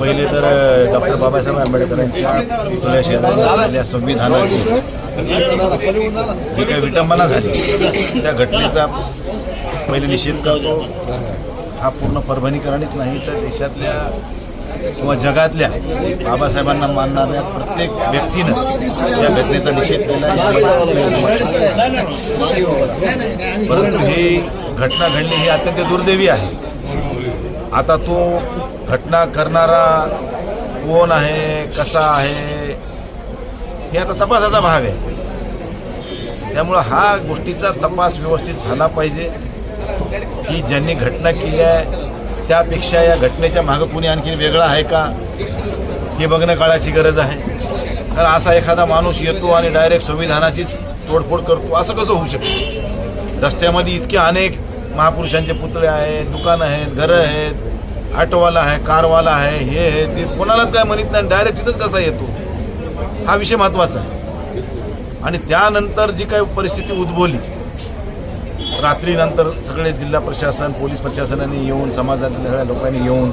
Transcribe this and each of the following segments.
पहिले तर डॉक्टर बाबासाहेब आंबेडकरांच्या पुतळ्या शेजारी झालेल्या संविधानाची जी काही विटंबना झाली त्या घटनेचा पहिले निषेध करतो. हा पूर्ण परभणीकरणीच नाही तर देशातल्या किंवा जगातल्या बाबासाहेबांना मानणाऱ्या प्रत्येक व्यक्तीनं या घटनेचा निषेध केला परंतु ही घटना घडली ही अत्यंत दुर्दैवी आहे. आता तो घटना करणारा कोण आहे कसा आहे हे आता तपासाचा भाग आहे. त्यामुळं हा गोष्टीचा तपास व्यवस्थित झाला पाहिजे. की ज्यांनी घटना केली आहे त्यापेक्षा या घटनेच्या मागं कुणी आणखी वेगळा आहे का? हे बघणं काळाची गरज आहे. तर असा एखादा माणूस येतो आणि डायरेक्ट संविधानाचीच तोडफोड करतो असं कसं होऊ शकतं? रस्त्यामध्ये इतके अनेक महापुरुषांचे पुतळे आहेत दुकानं आहेत घरं आहेत ऑटोवाला आहे कारवाला आहे हे आहे ते कोणालाच काय म्हणत नाही डायरेक्ट तिथंच कसा येतो? हा विषय महत्त्वाचा आहे. आणि त्यानंतर जी काही परिस्थिती उद्भवली रात्रीनंतर सगळे जिल्हा प्रशासन पोलीस प्रशासनाने येऊन समाजातल्या सगळ्या लोकांनी येऊन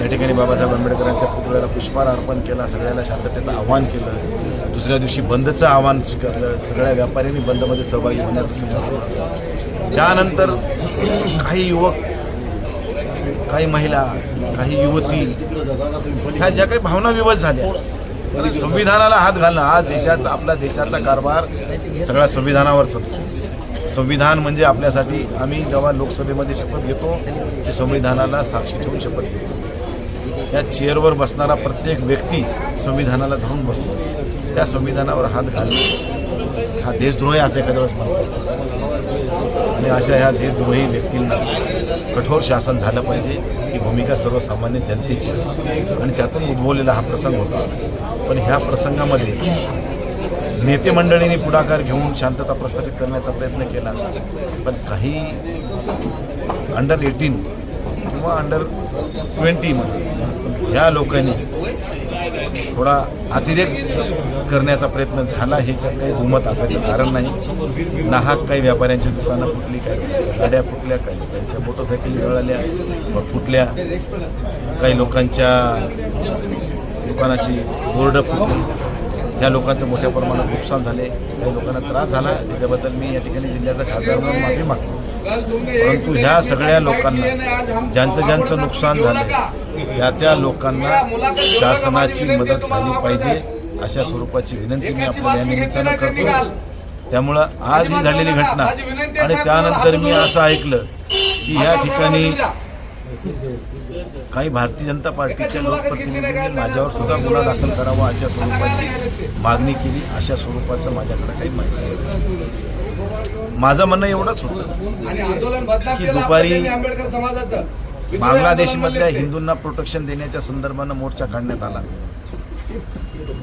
या ठिकाणी बाबासाहेब आंबेडकरांच्या पुतळ्याला पुष्पहार अर्पण केला सगळ्याला शांततेचं आव्हान केलं. दुसऱ्या दिवशी बंदचं आव्हान स्वीकारलं. सगळ्या व्यापाऱ्यांनी बंदमध्ये सहभागी होण्याचं सांगितलं त्यानंतर काही युवक काही महिला काही युवती ह्या ज्या काही भावना विवश झाल्या म्हणजे संविधानाला हात घालणं हा देशाचा आपला देशाचा कारभार सगळ्या संविधानावरच होतो संविधान म्हणजे आपल्यासाठी आम्ही जेव्हा लोकसभेमध्ये शपथ घेतो ते संविधानाला साक्षी ठेवून शपथ घेतो. या चेअरवर बसणारा प्रत्येक व्यक्ती संविधानाला धरून बसतो. त्या संविधानावर हात घालणे हा देशद्रोही असं एखाद्या वेळेस म्हणतो आणि अशा ह्या देशद्रोही व्यक्तींना कठोर शासन झालं पाहिजे ही भूमिका सर्वसामान्य जनतेची आणि त्यातून उद्भवलेला हा प्रसंग होता. पण ह्या प्रसंगामध्ये नेते मंडळींनी पुढाकार घेऊन शांतता प्रस्थापित करण्याचा प्रयत्न केला. पण काही अंडर एटीन किंवा अंडर ट्वेंटीमध्ये ह्या लोकांनी थोडा अतिरेक करण्याचा प्रयत्न झाला. हे त्यात काही दुमत असायचं कारण नाही. नाहक काही व्यापाऱ्यांची दुकानं फुटली काय? गाड्या फुटल्या काही लोकांच्या मोटरसायकली जळाल्या मग फुटल्या. काही लोकांच्या दुकानाची बोर्ड फुटली. या लोकांचं मोठ्या प्रमाणात नुकसान झाले. काही लोकांना त्रास झाला. त्याच्याबद्दल मी या ठिकाणी जिल्ह्याचा खासदार म्हणून माफी मागतो. परंतु ह्या सगळ्या लोकांना ज्यांचं ज्यांचं नुकसान झालं त्या त्या लोकांना शासनाची मदत झाली पाहिजे अशा स्वरूपाची विनंती मी आपल्याला या निमित्तानं करतो. त्यामुळं आज ही झालेली घटना. आणि त्यानंतर मी असं ऐकलं की या ठिकाणी काही भारतीय जनता पार्टीच्या लोकप्रतिनिधींनी माझ्यावर सुद्धा गुन्हा दाखल करावा अशा स्वरूपाची मागणी केली. अशा स्वरूपाचं माझ्याकडे काही माहिती नाही. माझं म्हणणं एवढंच होतं की दुपारी बांगलादेशमधल्या हिंदूंना प्रोटेक्शन देण्याच्या संदर्भानं मोर्चा काढण्यात आला.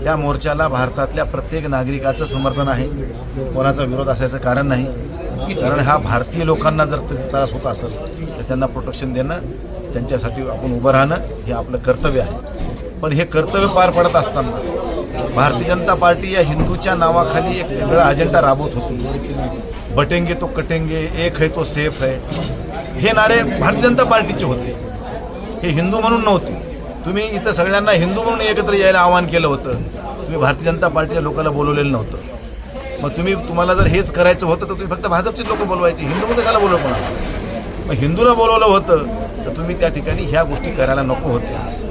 त्या मोर्चाला भारतातल्या प्रत्येक नागरिकाचं समर्थन आहे. कोणाचा विरोध असायचं कारण नाही. कारण हा भारतीय लोकांना जर त्रास होत असेल तर त्यांना प्रोटेक्शन देणं त्यांच्यासाठी आपण उभं राहणं हे आपलं कर्तव्य आहे. पण हे कर्तव्य पार पडत असताना भारतीय जनता पार्टी या हिंदूच्या नावाखाली एक वेगळा अजेंडा राबवत होती. बटेंगे तो कटेंगे एक है तो सेफ है. हे नारे भारतीय जनता पार्टीचे होते. हे हिंदू म्हणून नव्हते. तुम्ही इथं सगळ्यांना हिंदू म्हणून एकत्र यायला आवाहन केलं होतं. तुम्ही भारतीय जनता पार्टीच्या लोकांना बोलवलेलं नव्हतं. मग तुम्ही तुम्हाला जर हेच करायचं होतं तर तुम्ही फक्त भाजपचेच लोक बोलवायचे. हिंदू मध्ये त्याला बोलवलं मग हिंदूला बोलवलं होतं तर तुम्ही त्या ठिकाणी ह्या गोष्टी करायला नको होत्या.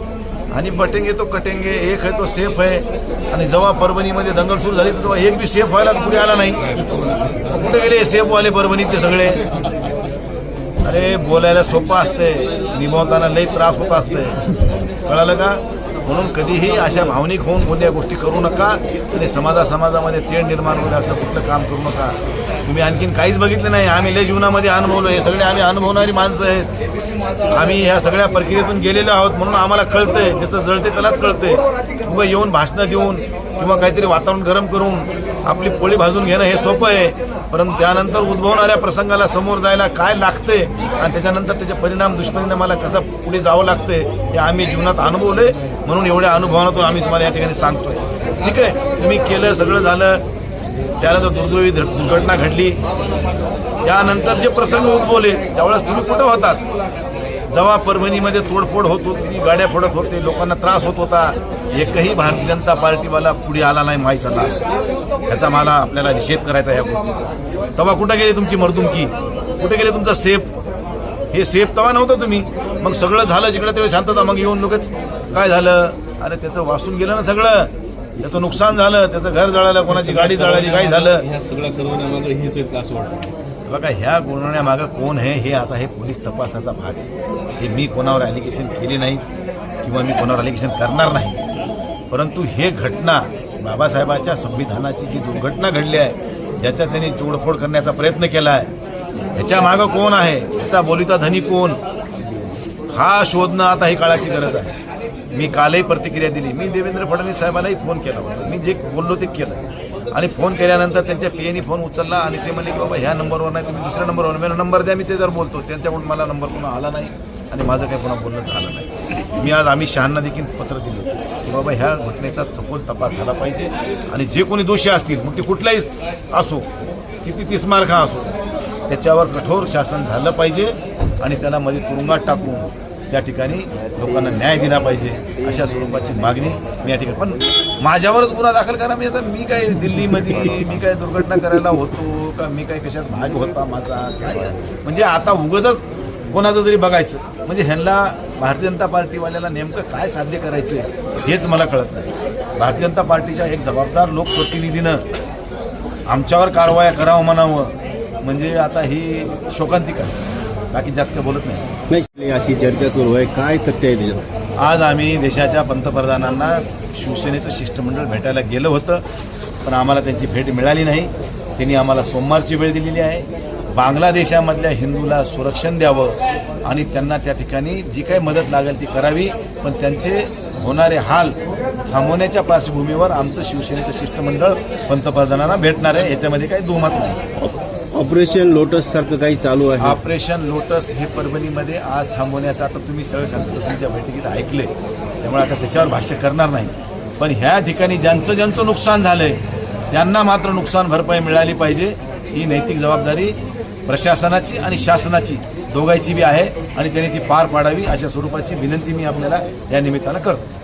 आणि बटेंगे तो कटेंगे एक आहे तो सेफ आहे. आणि जेव्हा परभणीमध्ये दंगल सुरू झाली तेव्हा एक बी सेफ व्हायला कुठे आला नाही. कुठे गेले सेफवाले परभणीतले सगळे? अरे बोलायला सोपं असतंय. निभावताना लई त्रास होत असतंय. कळालं का? म्हणून कधीही अशा भावनिक होऊन कोणत्या गोष्टी करू नका. आणि समाजा समाजामध्ये तेढ निर्माण होईल असं कुठलं काम करू नका. तुम्ही आणखीन काहीच बघितलं नाही. आम्ही लय जीवनामध्ये अनुभवलो. हे सगळे आम्ही अनुभवणारी माणसं आहेत. आम्ही ह्या सगळ्या प्रक्रियेतून गेलेलो आहोत म्हणून आम्हाला कळतंय. ज्याचं जळते त्यालाच कळतंय. किंवा येऊन भाषणं देऊन किंवा काहीतरी वातावरण गरम करून आपली पोळी भाजून घेणं हे सोपं आहे. परंतु त्यानंतर उद्भवणाऱ्या प्रसंगाला समोर जायला काय लागते आणि त्याच्यानंतर त्याचे परिणाम दुष्परिणामाला कसं पुढे जावं लागते हे आम्ही जीवनात अनुभवले म्हणून एवढ्या अनुभवातून आम्ही तुम्हाला या ठिकाणी सांगतोय. ठीक आहे? तुम्ही केलं सगळं झालं. त्यानंतर दुर्दैवी दुर्घटना घडली. त्यानंतर जे प्रसंग उद्भवले त्यावेळेस तुम्ही कुठं होतात? जेव्हा परभणीमध्ये तोडफोड होत होती गाड्या फोडत होते लोकांना त्रास होत होता एकही भारतीय जनता पार्टीवाला पुढे आला नाही माहीत आला याचा मला आपल्याला निषेध करायचा या गोष्टीचा. तेव्हा कुठं गेली तुमची मर्दुमकी? कुठे गेले तुमचा सेफ? हे सेफ तेव्हा नव्हतं तुम्ही. मग सगळं झालं जिकडे तिकडे शांतता मग येऊन लोकच काय झालं? अरे त्याचं वाचून गेलं ना सगळं. त्याचं नुकसान झालं त्याचं घर जळालं कोणाची गाडी जळाली काय झालं. ह्या का बघा ह्या गुन्ह्यामागं कोण आहे हे आता हे पोलीस तपासाचा भाग आहे. हे मी कोणावर ॲलिगेशन केले नाही किंवा मी कोणावर ॲलिगेशन करणार नाही. परंतु हे घटना बाबासाहेबाच्या संविधानाची जी दुर्घटना घडली आहे ज्याचा त्यांनी तोडफोड करण्याचा प्रयत्न केला आहे ह्याच्या मागं कोण आहे? ह्याचा बोलीचा धनी कोण? हा शोधणं आता ही काळाची गरज आहे. मी कालही प्रतिक्रिया दिली. मी देवेंद्र फडणवीस साहेबांनाही फोन केला होता. मी जे बोललो ते केलं. आणि फोन केल्यानंतर त्यांच्या पीएनी फोन उचलला आणि ते म्हणले की बाबा ह्या नंबरवर नाही तुम्ही दुसऱ्या नंबरवर मला नंबर द्या मी ते जर बोलतो. त्यांच्याकडून मला नंबर पुन्हा आला नाही आणि माझं काही पुन्हा बोलणं झालं नाही. मी आज आम्ही शहांना देखील पत्र दिलं की बाबा ह्या घटनेचा सखोल तपास झाला पाहिजे आणि जे कोणी दोषी असतील मग ते कुठलाही असो किती तीस मार्क असो त्याच्यावर कठोर शासन झालं पाहिजे आणि त्याला मध्ये तुरुंगात टाकून त्या ठिकाणी लोकांना न्याय दिला पाहिजे अशा स्वरूपाची मागणी मी या ठिकाणी पण माझ्यावरच गुन्हा दाखल करा. मी आता मी काय दिल्लीमध्ये मी काय दुर्घटना करायला होतो का? मी काय कशाच भाग होता माझा? काय? म्हणजे आता उगतच कोणाचं तरी बघायचं. म्हणजे ह्यांना भारतीय जनता पार्टीवाल्याला नेमकं काय साध्य करायचं हेच मला कळत नाही. भारतीय जनता पार्टीच्या एक जबाबदार लोकप्रतिनिधीनं आमच्यावर कारवाया करावं म्हणावं. म्हणजे आता ही शोकांतिका बाकी जास्त बोलत नाही. नाही अशी चर्चा सुरू आहे. काय तथ्य आहे त्याच्यात आज आम्ही देशाच्या पंतप्रधानांना शिवसेनेचं शिष्टमंडळ भेटायला गेलं होतं पण आम्हाला त्यांची भेट मिळाली नाही. त्यांनी आम्हाला सोमवारची वेळ दिलेली आहे. बांगलादेशामधल्या हिंदूला संरक्षण द्यावं आणि त्यांना त्या ठिकाणी जी काही मदत लागेल ती करावी पण त्यांचे होणारे हाल थांबवण्याच्या पार्श्वभूमीवर आमचं शिवसेनेचं शिष्टमंडळ पंतप्रधानांना भेटणार आहे. याच्यामध्ये काही दुमत नाही. ऑपरेशन लोटस सारखं काही चालू आहे? ऑपरेशन लोटस हे परभणीमध्ये आज थांबवण्याचं आता तुम्ही सरळ सांगतो तुमच्या बैठकीत ऐकले त्यामुळे आता त्याच्यावर भाष्य करणार नाही. पण ह्या ठिकाणी ज्यांचं ज्यांचं नुकसान झालंय त्यांना मात्र नुकसान भरपाई मिळाली पाहिजे. ही नैतिक जबाबदारी प्रशासनाची आणि शासनाची दोघांची बी आहे आणि त्यांनी ती पार पाडावी अशा स्वरूपाची विनंती मी आपल्याला या निमित्तानं करतो.